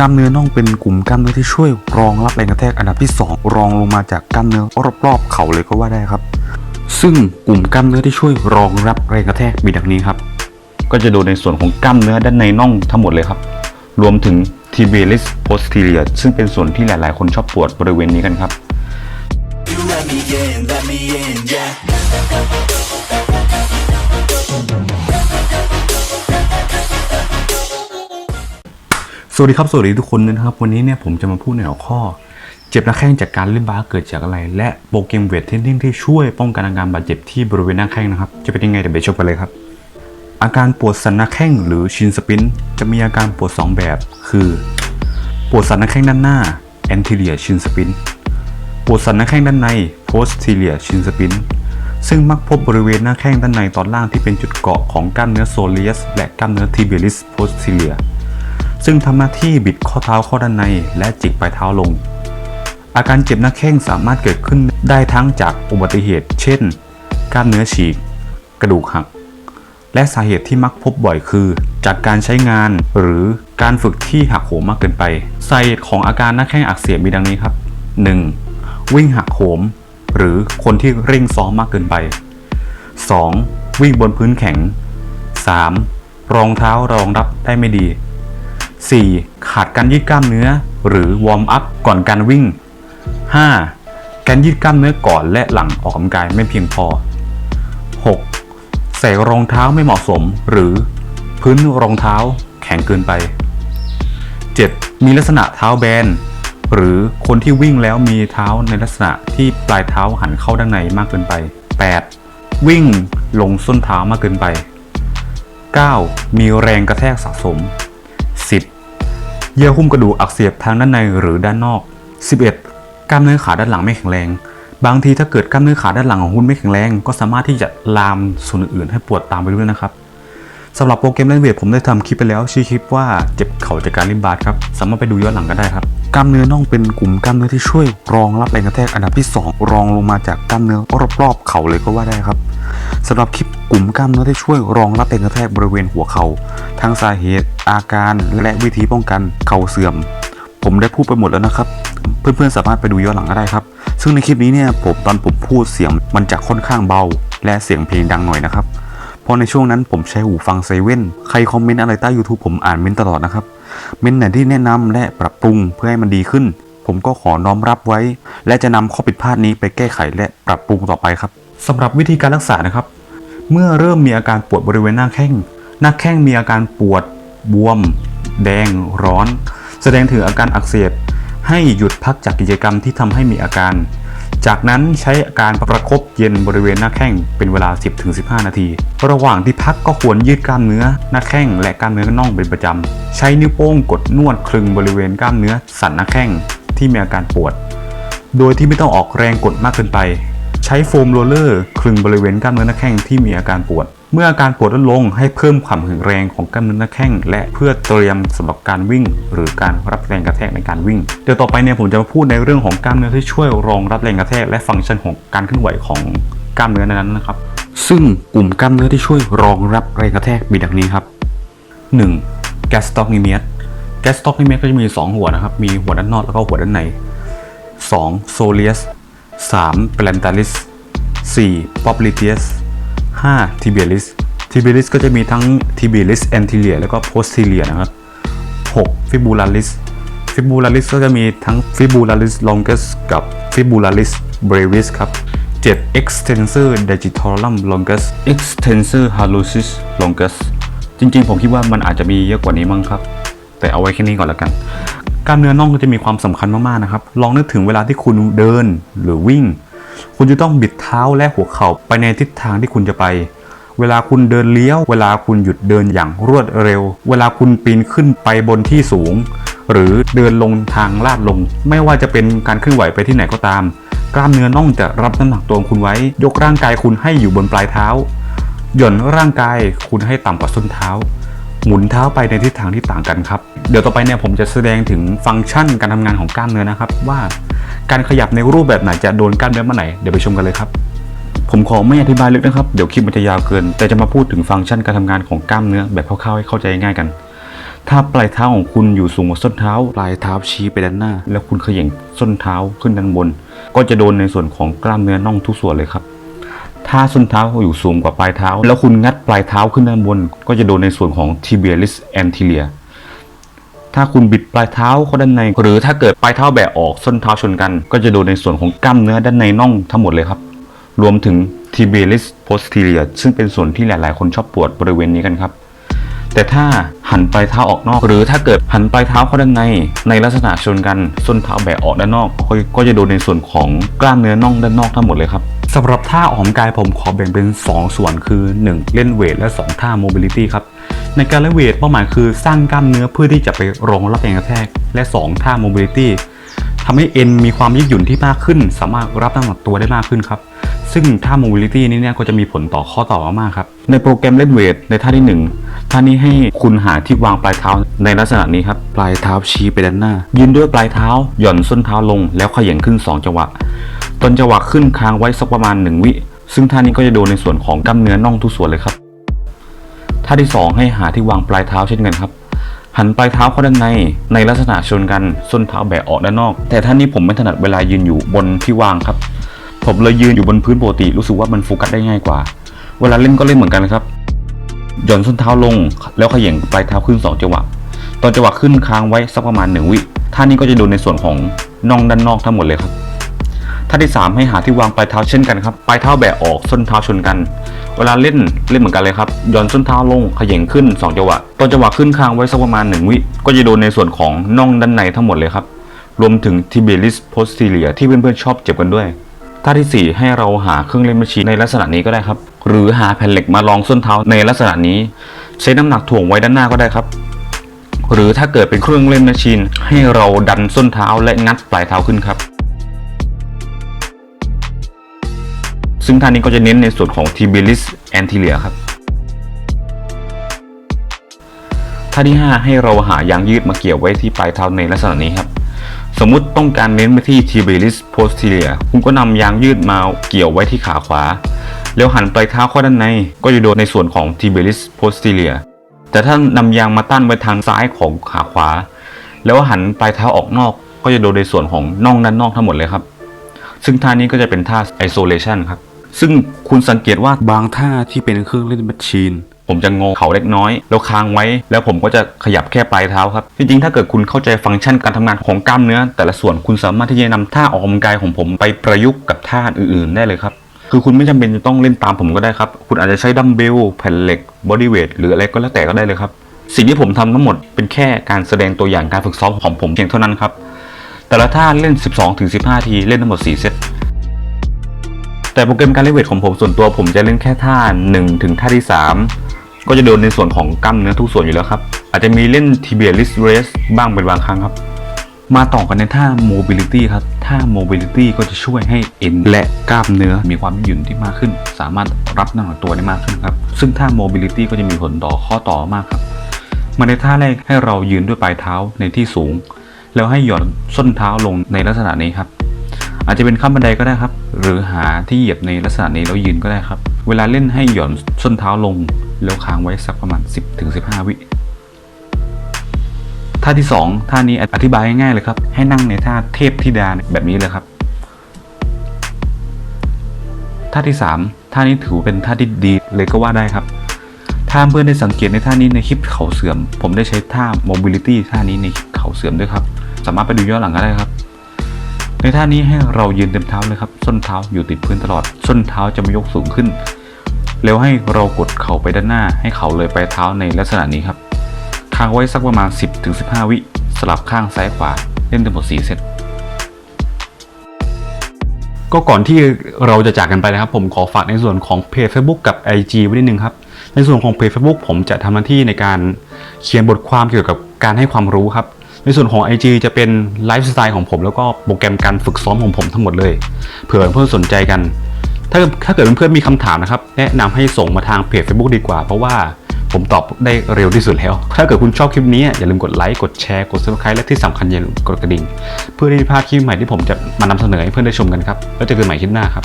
กล้ามเนื้อน่องเป็นกลุ่มกล้ามเนื้อที่ช่วยรองรับแรงกระแทกอันดับที่ 2 รองลงมาจากกล้ามเนื้อรอบๆเข่าเลยก็ว่าได้ครับ ซึ่งกลุ่มกล้ามเนื้อที่ช่วยรองรับแรงกระแทกมีดังนี้ครับ ก็จะโดนในส่วนของกล้ามเนื้อด้านในน่องทั้งหมดเลยครับ รวมถึง tibialis posterior ซึ่งเป็นส่วนที่หลายๆ คนชอบปวดบริเวณนี้กันครับ You let me in, let me in, yeah. สวัสดีครับสวัสดีทุกคนนะครับ วันนี้เนี่ยผมจะมาพูดในหัวข้อ เจ็บหน้าแข้งจากการเล่นบาสเกิดจากอะไร และโปรแกรมเวทเทรนนิ่งที่ช่วยป้องกันอาการบาดเจ็บที่บริเวณหน้าแข้งนะครับ จะเป็นยังไงเดี๋ยวไปชมกันเลยครับ อาการปวดสันหน้าแข้งหรือชินสปิน จะมีอาการปวด 2 แบบ คือ ปวดสันหน้าแข้งด้านหน้า anterior shin spin ปวดสันหน้าแข้งด้านใน posterior shin spin ซึ่งมักพบบริเวณหน้าแข้งด้านในตอนล่างที่เป็นจุดเกาะของกล้ามเนื้อ soleus และกล้ามเนื้อ tibialis posterior ซึ่งทำหน้าที่บิดข้อเท้าเข้าด้านในและจิกปลายเท้าลง อาการเจ็บหน้าแข้งสามารถเกิดขึ้นได้ทั้งจากอุบัติเหตุ เช่น กล้ามเนื้อฉีก กระดูกหัก และสาเหตุที่มักพบบ่อยคือ จากการใช้งานหรือการฝึกที่หักโหมมากเกินไป สาเหตุของอาการหน้าแข้งอักเสบมีดังนี้ครับ 1. วิ่งหักโหม หรือคนที่เร่งซ้อมมากเกินไป 2. วิ่งบนพื้นแข็ง 3. รองเท้ารองรับได้ไม่ดี 4. ขาดการยืดกล้ามเนื้อ หรือวอร์มอัพก่อนการวิ่ง 5. การยืดกล้ามเนื้อก่อนและหลังออกกำลังกายไม่เพียงพอ 6. ใส่รองเท้าไม่เหมาะสม หรือพื้นรองเท้าแข็งเกินไป 7. มีลักษณะเท้าแบน หรือคนที่วิ่งแล้วมีเท้าในลักษณะที่ปลายเท้าหันเข้าด้านในมากเกินไป 8. วิ่งลงส้นเท้ามากเกินไป 9. มีแรงกระแทกสะสม เยื่อหุ้มกระดูกอักเสบทางด้านในหรือด้านนอก 11. กล้ามเนื้อขาด้านหลังไม่แข็งแรง บางทีถ้าเกิดกล้ามเนื้อขาด้านหลังของคุณไม่แข็งแรง ก็สามารถที่จะลามส่วนอื่นๆให้ปวดตามไปด้วยนะครับสำหรับโปรแกรมเล่นเวทผมได้ทำคลิปไปแล้วชื่อคลิปว่าเจ็บเข่าจากการล่นบาสครับสามารถไปดูย้อนหลังกันได้ครับกล้ามเนื้อน่องเป็นกลุ่มกล้ามเนื้อที่ช่วยรองรับแรงกระแทกอันดับที่ 2 รองลงมาจากกล้ามเนื้อรอบๆเข่าเลยก็ว่าได้ครับ สำหรับคลิปกลุ่มกล้ามเนื้อที่ช่วยรองรับแรงกระแทกบริเวณหัวเข่าทั้งสาเหตุ อาการและวิธีป้องกันเข่าเสื่อม ผมได้พูดไปหมดแล้วนะครับ เพื่อนๆสามารถไปดูย้อนหลังก็ได้ครับ ซึ่งในคลิปนี้เนี่ยผมตอนผมพูดเสียงมันจะค่อนข้างเบา และเสียงเพลงดังหน่อยนะครับเพราะในช่วงนั้นผมใช้หูฟังเซเว่นใครคอมเมนต์อะไรใต้ YouTube ผมอ่านเมนตลอดนะครับเมนไหนที่แนะนำและปรับปรุงเพื่อให้มันดีขึ้น ผมก็ขอน้อมรับไว้ และจะนำข้อผิดพลาดนี้ไปแก้ไขและปรับปรุงต่อไปครับ สำหรับวิธีการรักษานะครับ เมื่อเริ่มมีอาการปวดบริเวณหน้าแข้ง หน้าแข้งมีอาการปวด บวม แดง ร้อน แสดงถึงอาการอักเสบ ให้หยุดพักจากกิจกรรมที่ทำให้มีอาการ จากนั้นใช้อาการประคบเย็นบริเวณหน้าแข้งเป็นเวลา 10-15 นาที ระหว่างที่พักก็ควรยืดกล้ามเนื้อ หน้าแข้งและกล้ามเนื้อน่องเป็นประจำ ใช้นิ้วโป้งกดนวดคลึงบริเวณกล้ามเนื้อสันหน้าแข้งที่มีอาการปวด โดยที่ไม่ต้องออกแรงกดมากเกินไป ใช้โฟมโรลเลอร์คลึงบริเวณกล้ามเนื้อหน้าแข้งที่มีอาการปวด เมื่ออาการปวดลดลงให้เพิ่มความแข็งแรงของกล้ามเนื้อหน้าแข้งและเพื่อเตรียมสำหรับการวิ่ง หรือการรับแรงกระแทกในการวิ่ง เดี๋ยวต่อไปเนี่ยผมจะมาพูดในเรื่องของกล้ามเนื้อที่ช่วยรองรับแรงกระแทกและฟังก์ชันของการเคลื่อนไหวของกล้ามเนื้อนั้นนะครับ ซึ่งกลุ่มกล้ามเนื้อที่ช่วยรองรับแรงกระแทกมีดังนี้ครับ 1. g a s t o c n i m i a s g a s t o c n i m i a s ก็จะมี 2 หัวนะครับ มีหัวด้านนอกแล้วก็หัวด้านใน 2. soleus 3. plantaris 4. popliteus 5. tibialis tibialis ก็จะมีทั้ง tibialis anterior แล้วก็ posterior นะครับ 6. fibularis fibularis ก็จะมีทั้ง fibularis longus กับ fibularis brevis ครับ 7. extensor digitorum longus extensor hallucis longus จริงๆ ผมคิดว่ามันอาจจะมีเยอะกว่านี้มั้งครับ แต่เอาไว้แค่นี้ก่อนและกัน กล้ามเนื้อน่องก็จะมีความสำคัญมากๆนะครับ ลองนึกถึงเวลาที่คุณเดินหรือวิ่ง คุณจะต้องบิดเท้าและหัวเข่าไปในทิศทางที่คุณจะไป เวลาคุณเดินเลี้ยว เวลาคุณหยุดเดินอย่างรวดเร็ว เวลาคุณปีนขึ้นไปบนที่สูง หรือเดินลงทางลาดลง ไม่ว่าจะเป็นการเคลื่อนไหวไปที่ไหนก็ตาม กล้ามเนื้อน่องจะรับน้ำหนักตัวคุณไว้ ยกร่างกายคุณให้อยู่บนปลายเท้า หย่อนร่างกายคุณให้ต่ำกว่าส้นเท้า หมุนเท้าไปในทิศทางที่ต่างกันครับ เดี๋ยวต่อไปเนี่ยผมจะแสดงถึงฟังก์ชันการทำงานของกล้ามเนื้อนะครับ ว่าการขยับในรูปแบบไหนจะโดนกล้ามเนื้อเมื่อไหนเดี๋ยวไปชมกันเลยครับผมขอไม่อธิบายลึกนะครับ เดี๋ยวคลิปมันจะยาวเกิน แต่จะมาพูดถึงฟังก์ชันการทำงานของกล้ามเนื้อแบบคร่าวๆให้เข้าใจง่ายกัน ถ้าปลายเท้าของคุณอยู่สูงกว่าส้นเท้า ปลายเท้าชี้ไปด้านหน้า แล้วคุณเขย่งส้นเท้าขึ้นด้านบน ก็จะโดนในส่วนของกล้ามเนื้อน่องทุกส่วนเลยครับ ถ้าส้นเท้าอยู่สูงกว่าปลายเท้า แล้วคุณงัดปลายเท้าขึ้นด้านบน ก็จะโดนในส่วนของ tibialis anterior ถ้าคุณบิดปลายเท้าเข้าด้านใน หรือถ้าเกิดปลายเท้าแบะออกส้นเท้าชนกัน ก็จะโดนในส่วนของกล้ามเนื้อด้านในน่องทั้งหมดเลยครับ รวมถึง tibialis posterior ซึ่งเป็นส่วนที่หลาย ๆ คนชอบปวดบริเวณนี้กันครับแต่ถ้าหันปลายเท้าออกนอก หรือถ้าเกิดหันปลายเท้าเข้าด้านใน ในลักษณะชนกันส้นเท้าแบะออกด้านนอก ก็ก็จะโดนในส่วนของกล้ามเนื้อน่องด้านนอกทั้งหมดเลยครับ สำหรับท่าออกกำลังกายผมขอแบ่งเป็น 2 ส่วนคือ 1 เล่นเวทและ 2 ท่า mobility ครับ ในการเล่นเวทเป้าหมายคือสร้างกล้ามเนื้อเพื่อที่จะไปรองรับแรงกระแทก และ 2 ท่า mobility ทำให้เอ็นมีความยืดหยุ่นที่มากขึ้น สามารถรับน้ำหนักตัวได้มากขึ้นครับซึ่งท่า mobility นี้เนี่ยก็จะมีผลต่อข้อต่อมากๆครับ ในโปรแกรมเล่นเวทในท่าที่ 1 ท่านี้ให้คุณหาที่วางปลายเท้าในลักษณะนี้ครับ ปลายเท้าชี้ไปด้านหน้า ยืนด้วยปลายเท้า หย่อนส้นเท้าลงแล้วขย่งขึ้น 2 จังหวะ ตอนจังหวะขึ้นค้างไว้สักประมาณ 1 วิ ซึ่งท่านี้ก็จะโดนในส่วนของกล้ามเนื้อน่องทุกส่วนเลยครับ ท่าที่ 2 ให้หาที่วางปลายเท้าเช่นกันครับ หันปลายเท้าเข้าด้านใน ในลักษณะชนกัน ส้นเท้าแบะออกด้านนอก แต่ท่านี้ผมไม่ถนัดเวลายืนอยู่บนที่วางครับ ผมเลยยืนอยู่บนพื้นปกติ รู้สึกว่ามันโฟกัสได้ง่ายกว่า เวลาเล่นก็เล่นเหมือนกันครับ หย่อนส้นเท้าลง แล้วขย่งปลายเท้าขึ้น2จังหวะ ตอนจังหวะขึ้นค้างไว้สักประมาณ1วิ ท่านี้ก็จะโดนในส่วนของน่องด้านนอกทั้งหมดเลยครับ ท่าที่ 3 ให้หาที่วางปลายเท้าเช่นกันครับ ปลายเท้าแบะออกส้นเท้าชนกัน เวลาเล่นเล่นเหมือนกันเลยครับย่อนส้นเท้าลงเขย่งขึ้น2จังหวะตอนจังหวะขึ้นค้างไว้สักประมาณ 1 วิ ก็จะโดนในส่วนของน่องด้านในทั้งหมดเลยครับ รวมถึง tibialis posterior ที่เพื่อนๆชอบเจ็บกันด้วยท่าที่ 4 ให้เราหาเครื่องเล่นมชชีในลักษณะนี้ก็ได้ครับ หรือหาแผ่นเหล็กมารองส้นเท้าในลักษณะนี้ ใช้น้ำหนักถ่วงไว้ด้านหน้าก็ได้ครับ หรือถ้าเกิดเป็นเครื่องเล่นมชชีนให้เราดันส้นเท้าและงัดปลายเท้าขึ้นครับ ซึ่งท่านี้ก็จะเน้นในส่วนของ tibialis anterior ครับท่าที่ 5 ให้เราหายางยืดมาเกี่ยวไว้ที่ปลายเท้าในลักษณะนี้ครับสมมุติต้องการเน้นไปที่ tibialis posterior คุณก็นำยางยืดมาเกี่ยวไว้ที่ขาขวา แล้วหันปลายเท้าเข้าด้านใน ก็จะโดนในส่วนของ tibialis posterior แต่ถ้านำยางมาตั้นไว้ทางซ้ายของขาขวา แล้วหันปลายเท้าออกนอก ก็จะโดนในส่วนของน่องด้านนอกทั้งหมดเลยครับ ซึ่งท่านี้ก็จะเป็นท่า isolation ครับ ซึ่งคุณสังเกตว่าบางท่าที่เป็นเครื่องเล่นแมชชีน ผมจะงอเขาเล็กน้อย แล้วค้างไว้ แล้วผมก็จะขยับแค่ปลายเท้าครับ จริงๆ ถ้าเกิดคุณเข้าใจฟังก์ชันการทำงานของกล้ามเนื้อ แต่ละส่วนคุณสามารถที่จะนำท่าออกกำลังกายของผมไปประยุกต์กับท่าอื่นๆ ได้เลยครับ คือคุณไม่จำเป็นจะต้องเล่นตามผมก็ได้ครับ คุณอาจจะใช้ดัมเบลแผ่นเหล็กบอดี้เวทหรืออะไรก็แล้วแต่ก็ได้เลยครับสิ่งที่ผมทำทั้งหมดเป็นแค่การแสดงตัวอย่างการฝึกซ้อมของผมเพียงเท่านั้นครับแต่ละท่าเล่น 12-15 ทีเล่นทั้งหมด 4 เซต แต่โปรแกรมการเล่นเวทของผมส่วนตัวผมจะเล่นแค่ท่า1ถึงท่าที่ 3 ก็จะโดนในส่วนของกล้ามเนื้อทุกส่วนอยู่แล้วครับ อาจจะมีเล่น tibialis raise บ้างเป็นบางครั้งครับ มาต่อกันในท่า mobility ครับ ท่า mobility ก็จะช่วยให้เอ็นและกล้ามเนื้อมีความยืดหยุ่นที่มากขึ้น สามารถรับน้ำหนักตัวได้มากขึ้นครับ ซึ่งท่า mobility ก็จะมีผลต่อข้อต่อมากครับ มาในท่าแรกให้เรายืนด้วยปลายเท้าในที่สูง แล้วให้หย่อนส้นเท้าลงในลักษณะนี้ครับ อาจจะเป็นข้ามบันไดก็ได้ครับ หรือหาที่เหยียบในลักษณะนี้แล้วยืนก็ได้ครับ เวลาเล่นให้หย่อนส้นเท้าลง แล้วค้างไว้สักประมาณ 10-15 วิท่าที่ 2 ท่านี้อธิบายง่ายๆเลยครับ ให้นั่งในท่าเทพธิดาแบบนี้เลยครับ ท่าที่ 3 ท่านี้ถือเป็นท่าที่ดีเลยก็ว่าได้ครับ ถ้าเพื่อนได้สังเกตในท่านี้ในคลิปเขาเสื่อม ผมได้ใช้ท่า mobility ท่านี้ในเขาเสื่อมด้วยครับ สามารถไปดูย้อนหลังก็ได้ครับ ในท่านี้ให้เรายืนเต็มเท้าเลยครับ ส้นเท้าอยู่ติดพื้นตลอด ส้นเท้าจะไม่ยกสูงขึ้น แล้วให้เรากดเข่าไปด้านหน้า ให้เข่าเลยไปเท้าในลักษณะนี้ครับ ค้างไว้สักประมาณ 10-15 วิ สลับข้างซ้ายขวา เล่นทั้งหมด4เซตก็ก่อนที่เราจะจากกันไปนะครับ ผมขอฝากในส่วนของเพจ Facebook กับ IG ไว้นิดนึงครับ ในส่วนของเพจ Facebook ผมจะทำหน้าที่ในการเขียนบทความเกี่ยวกับการให้ความรู้ครับ ในส่วนของ IG จะเป็นไลฟ์สไตล์ของผมแล้วก็โปรแกรมการฝึกซ้อมของผมทั้งหมดเลย เผื่อเพื่อนสนใจกัน ถ้าถ้าเกิดเพื่อนมีคำถามนะครับ แนะนำให้ส่งมาทางเพจ Facebook ดีกว่า เพราะว่าผมตอบได้เร็วที่สุดแล้ว ถ้าเกิดคุณชอบคลิปนี้ อย่าลืมกดไลค์ กดแชร์ กด subscribe และที่สำคัญอย่าลืมกดกระดิ่ง เพื่อที่จะพลาดคลิปใหม่ที่ผมจะมานำเสนอให้เพื่อนได้ชมกันครับ แล้วเจอกันใหม่คลิปหน้าครับ